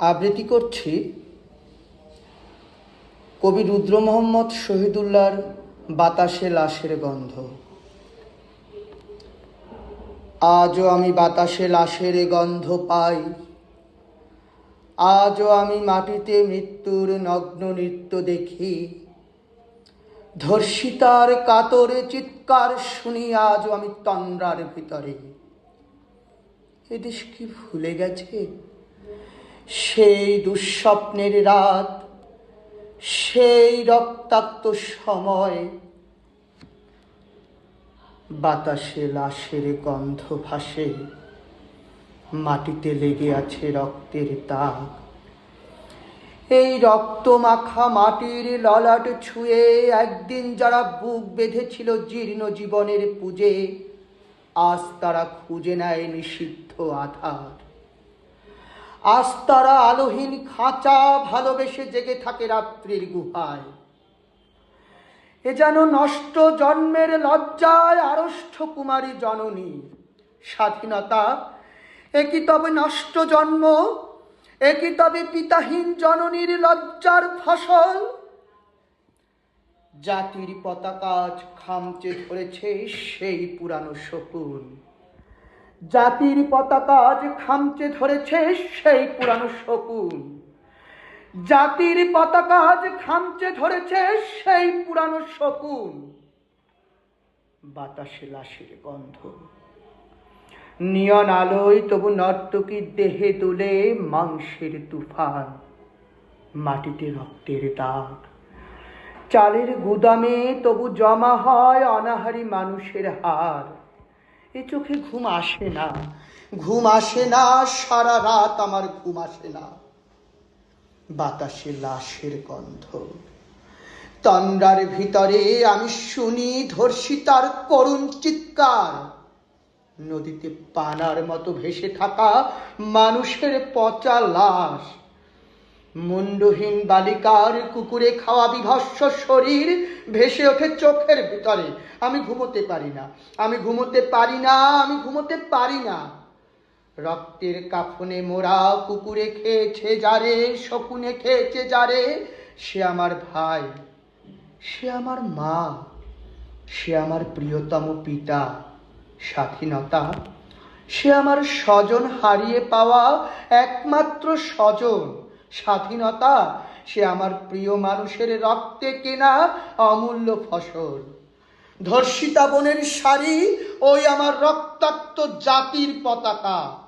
আবৃত্তি করছি কবি রুদ্র মোহাম্মদ শহীদুল্লাহর বাতাসে লাশের গন্ধ। আজও আমি বাতাসে লাশের গন্ধ পাই। আজও আমি মাটিতে মৃত্যুর নগ্ন নৃত্য দেখি। ধর্ষিতার কাতরে চিৎকার শুনি, আজও আমি তন্দ্রার ভিতরে। এদেশ কি ভুলে গেছে? সেই দুঃস্বপ্নের রাত, সেই রক্তাক্ত সময়। বাতাসে লাশের গন্ধ ভাসে, মাটিতে লেগে আছে রক্তের দাগ। এই রক্ত মাখা মাটির ললাট ছুঁয়ে একদিন যারা বুক বেঁধেছিল জীর্ণ জীবনের পুজে, আজ তারা খুঁজে নেয় নিষিদ্ধ আধার। আজ তারা আলোহীন খাঁচা ভালোবেসে জেগে থাকে রাত্রির গুহায়। এ যেন নষ্ট জন্মের লজ্জায় আড়ষ্ঠ কুমারী জননী। স্বাধীনতা একই তবে নষ্ট জন্ম? একই তবে পিতাহীন জননীর লজ্জার ফসল? জাতির পতাকা খামচে ধরেছে সেই পুরানো শকুন। জাতির পতাকা আজ খামচে ধরেছে সেই পুরানো শকুন। জাতির পতাকা আজ খামচে ধরেছে সেই পুরানো শকুন। বাতাসে লাশের গন্ধ। নিয়ন আলোয় তবু নর্তকীর দেহে দুলে মাংসের তুফান। মাটিতে রক্তের দাগ। চালের গুদামে তবু জমা হয় অনাহারি মানুষের হার। এ চোখে ঘুম আসে না। ঘুম আসে না, সারা রাত আমার ঘুম আসে না। বাতাসে লাশের গন্ধ। তন্দ্রার ভিতরে আমি শুনি ধর্ষিতার করুণ চিৎকার। নদীতে পানার মতো ভেসে থাকা মানুষের পচা লাশ। মুন্ডহীন বালিকার কুকুরে খাওয়া বিভৎস শরীর ভেসে ওঠে চোখের ভিতরে। আমি ঘুমোতে পারি না। আমি ঘুমোতে পারি না। আমি ঘুমোতে পারি না। রক্তের কাফনে মোরা কুকুরে খেয়েছে যারে, শকুনে খেয়েছে যারে। সে আমার ভাই। সে আমার মা। সে আমার প্রিয়তম পিতা। স্বাধীনতা। সে আমার স্বজন হারিয়ে পাওয়া একমাত্র স্বজন। স্বাধীনতা, সে আমার প্রিয় মানুষের রক্তে কেনা অমূল্য ফসল। ধর্ষিতা বনের শাড়ি, ওই আমার রক্তাক্ত জাতির পতাকা।